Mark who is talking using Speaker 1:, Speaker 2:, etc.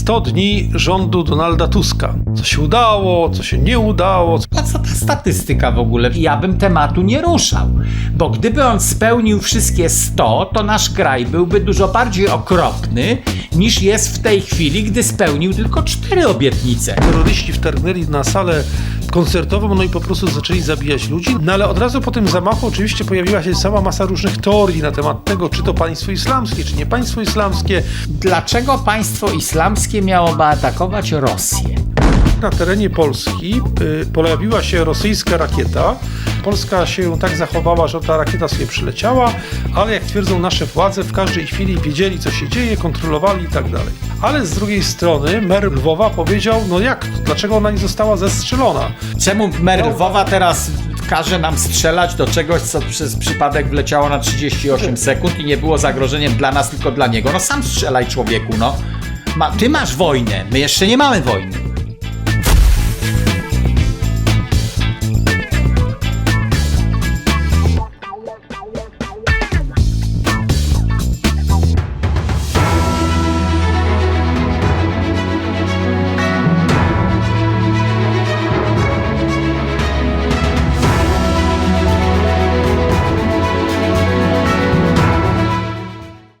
Speaker 1: 100 dni rządu Donalda Tuska. Co się udało, co się nie udało.
Speaker 2: A co ta statystyka w ogóle? Ja bym tematu nie ruszał, bo gdyby on spełnił wszystkie 100, to nasz kraj byłby dużo bardziej okropny niż jest w tej chwili, gdy spełnił tylko cztery obietnice.
Speaker 1: Terroryści wtargnęli na salę koncertową, no i po prostu zaczęli zabijać ludzi. No ale od razu po tym zamachu oczywiście pojawiła się cała masa różnych teorii na temat tego, czy to państwo islamskie, czy nie państwo islamskie.
Speaker 2: Dlaczego państwo islamskie miałoby atakować Rosję?
Speaker 1: Na terenie Polski y, pojawiła się rosyjska rakieta. Polska się tak zachowała, że ta rakieta sobie przyleciała, ale jak twierdzą nasze władze, w każdej chwili wiedzieli, co się dzieje, kontrolowali i tak dalej. Ale z drugiej strony mer Lwowa powiedział, no jak, dlaczego ona nie została zestrzelona?
Speaker 2: Czemu mer Lwowa teraz każe nam strzelać do czegoś, co przez przypadek wleciało na 38 sekund i nie było zagrożeniem dla nas, tylko dla niego? No sam strzelaj człowieku, no. Ma, ty masz wojnę, my jeszcze nie mamy wojny.